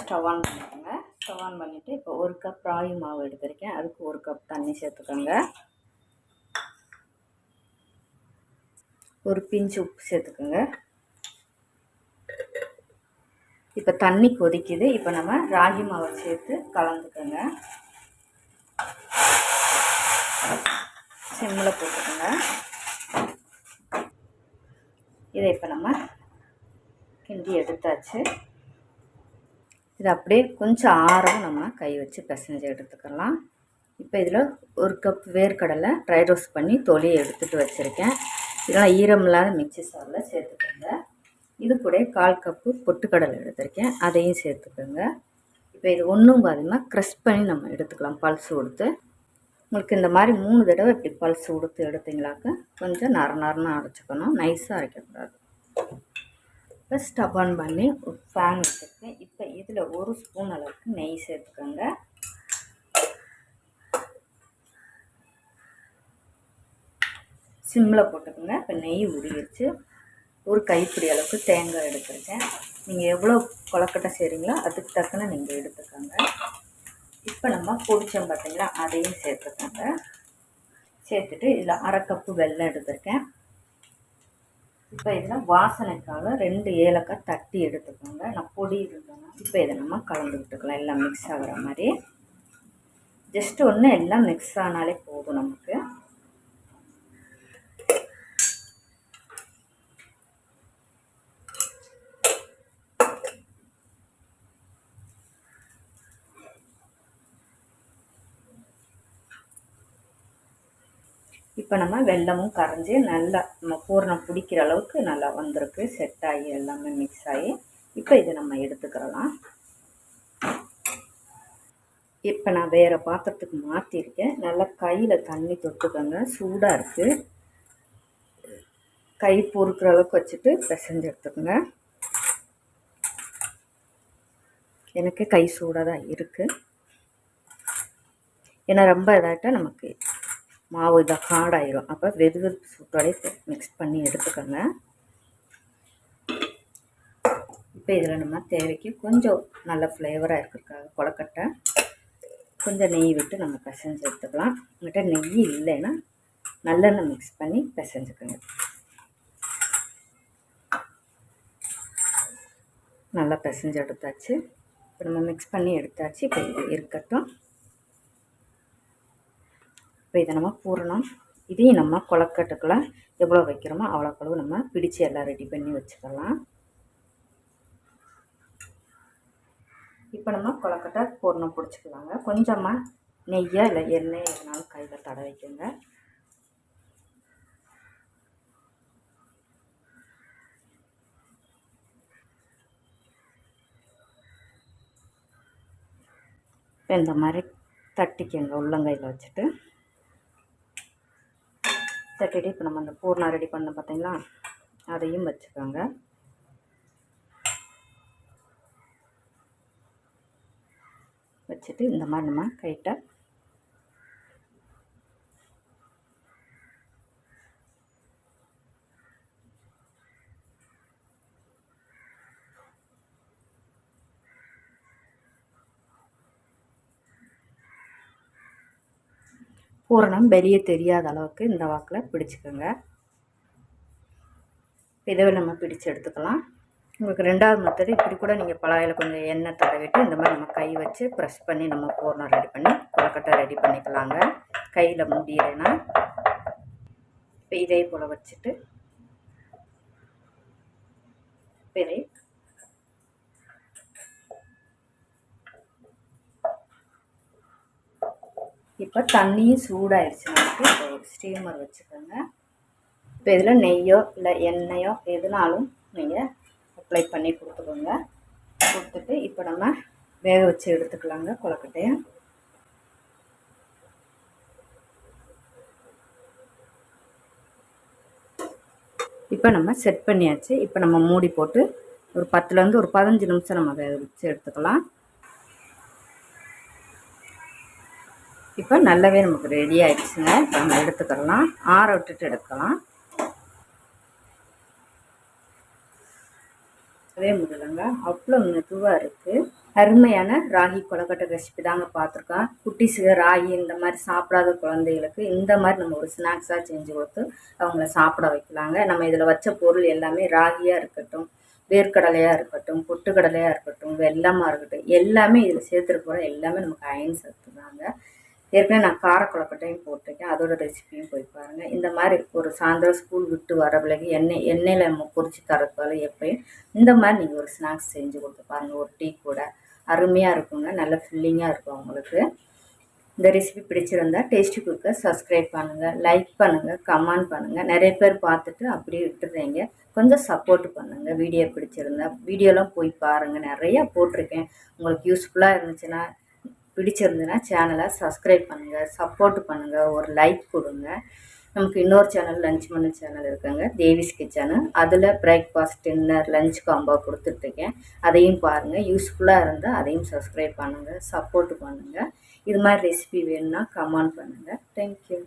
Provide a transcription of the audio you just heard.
Stove on பண்ணிக்கோங்க. Stove on பண்ணிவிட்டு இப்போ ஒரு கப் ராகி மாவு எடுத்திருக்கேன். அதுக்கு ஒரு கப் தண்ணி சேர்த்துக்கோங்க. ஒரு பிஞ்சு உப்பு சேர்த்துக்கோங்க. இப்போ தண்ணி கொதிக்குது. இப்போ நம்ம ராகி மாவை சேர்த்து கலந்துக்கோங்க. சிம்மில் போட்டுக்கோங்க. இதை இப்போ நம்ம கிண்டி எடுத்தாச்சு. இது அப்படியே கொஞ்சம் ஆறவும் நம்ம கை வச்சு பிசைஞ்சு எடுத்துக்கலாம். இப்போ இதில் ஒரு கப் வேர்க்கடலை ட்ரை ரோஸ்ட் பண்ணி தொலியை எடுத்துகிட்டு வச்சுருக்கேன். இதெல்லாம் ஈரம் இல்லாத மிக்சி சாரில் சேர்த்துக்கோங்க. இது கூட கால் கப்பு பொட்டுக்கடலை எடுத்திருக்கேன். அதையும் சேர்த்துக்கோங்க. இப்போ இது ஒன்றும் பாதிமாக க்ரஷ் பண்ணி நம்ம எடுத்துக்கலாம் பல்ஸ் கொடுத்து உங்களுக்கு இந்த மாதிரி மூணு தடவை இப்படி பல்ஸ் கொடுத்து எடுத்தீங்களாக்க கொஞ்சம் நர நரன்னு அரைச்சிக்கணும். நைஸாக அரைக்கக்கூடாது. இப்போ ஸ்டவ் ஆன் பண்ணி ஒரு ஃபேன் வச்சுருக்கேன் இப்போ இதில் ஒரு ஸ்பூன் அளவுக்கு நெய் சேர்த்துக்கோங்க. சிம்மில் போட்டுக்கோங்க. இப்போ நெய் உருகிருச்சு ஒரு கைப்பிடி அளவுக்கு தேங்காய் எடுத்துருக்கேன். நீங்கள் எவ்வளோ கொலக்கட்டை செய்கிறீங்களோ அதுக்கு தக்கன நீங்கள் எடுத்துக்கோங்க. இப்போ நம்ம பொடிச்சோம் பார்த்தீங்களா அதையும் சேர்த்துக்கோங்க. சேர்த்துட்டு இதில் அரை கப்பு வெல்லம் எடுத்திருக்கேன். இப்போ இதில் வாசனைக்காக ரெண்டு ஏலக்காய் தட்டி எடுத்துக்கோங்க. நான் பொடி இருந்தேன்னா இப்போ இதை நம்ம கலந்துக்கிட்டுக்கலாம் எல்லாம் மிக்ஸ் ஆகிற மாதிரி. ஜஸ்ட் ஒன்று எல்லாம் மிக்ஸ் ஆனாலே போதும் நமக்கு. இப்போ நம்ம வெள்ளமும் கரைஞ்சி நல்லா நம்ம பூர்ணம் பிடிக்கிற அளவுக்கு நல்லா வந்திருக்கு. செட் ஆகி எல்லாமே மிக்ஸ் ஆகி இப்போ இதை நம்ம எடுத்துக்கிறலாம். இப்போ நான் வேறு பாத்திரத்துக்கு மாற்றிருக்கேன் நல்லா கையில் தண்ணி தொட்டுக்கோங்க. சூடாக இருக்குது கை பொறுக்கிற அளவுக்கு வச்சுட்டு பிசைஞ்சு எடுத்துக்கோங்க. எனக்கு கை சூடாக தான் இருக்குது ஏன்னா ரொம்ப இதாகிட்டா நமக்கு மாவு இதாக காடாயிரும் அப்போ வெது வெது சூட்டோடய மிக்ஸ் பண்ணி எடுத்துக்கோங்க. இப்போ இதில் நம்ம தேவைக்கு கொஞ்சம் நல்ல ஃப்ளேவராக இருக்கிறதுக்காக கொலக்கட்டை கொஞ்சம் நெய் விட்டு நம்ம பிசைஞ்சு எடுத்துக்கலாம். உங்கள்கிட்ட நெய் இல்லைன்னா நல்லெண்ணெய் மிக்ஸ் பண்ணி பிசைஞ்சுக்கோங்க. நல்லா பிசைஞ்சு எடுத்தாச்சு. இப்போ நம்ம மிக்ஸ் பண்ணி எடுத்தாச்சு. இப்போ இது இருக்கட்டும். இப்போ இதை நம்ம பூரணம். இதையும் நம்ம கொலக்கட்டுக்குள்ளே எவ்வளோ வைக்கிறோமோ அவ்வளோக்களவு நம்ம பிடிச்சி எல்லாம் ரெடி பண்ணி வச்சுக்கலாம். இப்போ நம்ம கொலக்கட்டை பூரணம் பிடிச்சிக்கலாங்க. கொஞ்சமாக நெய்யாக இல்லை எண்ணெய் எதுனாலும் கையில் தட வைக்குங்க. இந்த மாதிரி தட்டிக்கங்க. உள்ளங்கையில் வச்சுட்டு தட்டிட்டு இப்போ நம்ம அந்த பூர்ணா ரெடி பண்ண பார்த்தீங்களா அதையும் வச்சுக்கோங்க. வச்சுட்டு இந்த மாதிரி நம்ம கைட்டை பூரணம் வெளியே தெரியாத அளவுக்கு இந்த வாக்கில் பிடிச்சிக்கோங்க. இதை நம்ம பிடிச்சு எடுத்துக்கலாம். உங்களுக்கு ரெண்டாவது மெத்தடு இப்படி கூட நீங்கள் பழாயில் கொஞ்சம் எண்ணெய் தடவிட்டு இந்த மாதிரி நம்ம கை வச்சு ப்ரெஷ் பண்ணி நம்ம பூரணம் ரெடி பண்ணி கொலக்கட்டை ரெடி பண்ணிக்கலாங்க. கையில் முடியலைன்னா இப்போ இதே போல் வச்சுட்டு. இதை இப்போ தண்ணியும் சூடாயிடுச்சு. நமக்கு இப்போ ஒரு ஸ்டீமர் வச்சுக்கோங்க. இப்போ இதில் நெய்யோ இல்லை எண்ணெயோ எதுனாலும் நீங்கள் அப்ளை பண்ணி கொடுத்துக்கோங்க. கொடுத்துட்டு இப்போ நம்ம வேக வச்சு எடுத்துக்கலாங்க கொலக்கட்டையை இப்போ நம்ம செட் பண்ணியாச்சு. இப்போ நம்ம மூடி போட்டு ஒரு பத்துலேருந்து ஒரு பதினஞ்சு நிமிஷம் நம்ம வேக வச்சு எடுத்துக்கலாம். இப்போ நல்லாவே நமக்கு ரெடி ஆகிடுச்சுங்க இப்போ நம்ம எடுத்துக்கலாம். ஆற விட்டுட்டு எடுக்கலாம். அதே முடியலங்க அவ்வளோ மெதுவாக இருக்குது அருமையான ராகி கொலக்கட்டை ரெசிபி தாங்க பார்த்துருக்கோம். குட்டிஸுக்கு ராகி இந்த மாதிரி சாப்பிடாத குழந்தைகளுக்கு இந்த மாதிரி நம்ம ஒரு ஸ்நாக்ஸாக செஞ்சு கொடுத்து அவங்கள சாப்பிட வைக்கலாங்க. நம்ம இதில் வச்ச பொருள் எல்லாமே ராகியாக இருக்கட்டும் வேர்க்கடலையாக இருக்கட்டும் பொட்டுக்கடலையாக இருக்கட்டும் வெள்ளமாக இருக்கட்டும் எல்லாமே இதில் சேர்த்துருக்க எல்லாமே நமக்கு அயன் சத்து. ஏற்கனவே நான் கார கொலக்கட்டையும் போட்டிருக்கேன். அதோட ரெசிபியும் போய் பாருங்கள் இந்த மாதிரி ஒரு சாயந்தரம் ஸ்கூல் விட்டு வர பிள்ளைக்கு எண்ணெய் எண்ணெயில் நம்ம பொரிச்சு தரத்தால எப்பயும் இந்த மாதிரி நீங்கள் ஒரு ஸ்நாக்ஸ் செஞ்சு கொடுத்து பாருங்கள் ஒரு டீ கூட. அருமையாக இருக்குங்க. நல்ல ஃபில்லிங்காக இருக்கும் உங்களுக்கு. இந்த ரெசிபி பிடிச்சிருந்தா டேஸ்டி குக்கர் சப்ஸ்கிரைப் பண்ணுங்கள் லைக் பண்ணுங்கள் கமெண்ட் பண்ணுங்கள் நிறைய பேர் பார்த்துட்டு அப்படியே விட்டுறீங்க. கொஞ்சம் சப்போர்ட் பண்ணுங்கள் வீடியோ பிடிச்சிருந்தா. வீடியோலாம் போய் பாருங்கள் நிறையா போட்டிருக்கேன். உங்களுக்கு யூஸ்ஃபுல்லாக இருந்துச்சுன்னா பிடிச்சிருந்துன்னா சேனலை சப்ஸ்கிரைப் பண்ணுங்கள் சப்போர்ட் பண்ணுங்கள் ஒரு லைக் கொடுங்க. நமக்கு இன்னொரு சேனல் லஞ்ச் பண்ண சேனல் இருக்குங்க தேவிஸ் கிச்சனு அதில் பிரேக்ஃபாஸ்ட் டின்னர் லஞ்ச் காம்போ கொடுத்துட்ருக்கேன். அதையும் பாருங்கள் யூஸ்ஃபுல்லாக இருந்தால் அதையும் சப்ஸ்கிரைப் பண்ணுங்கள் சப்போர்ட் பண்ணுங்கள் இது மாதிரி ரெசிபி வேணும்னா கமெண்ட் பண்ணுங்கள் தேங்க்யூ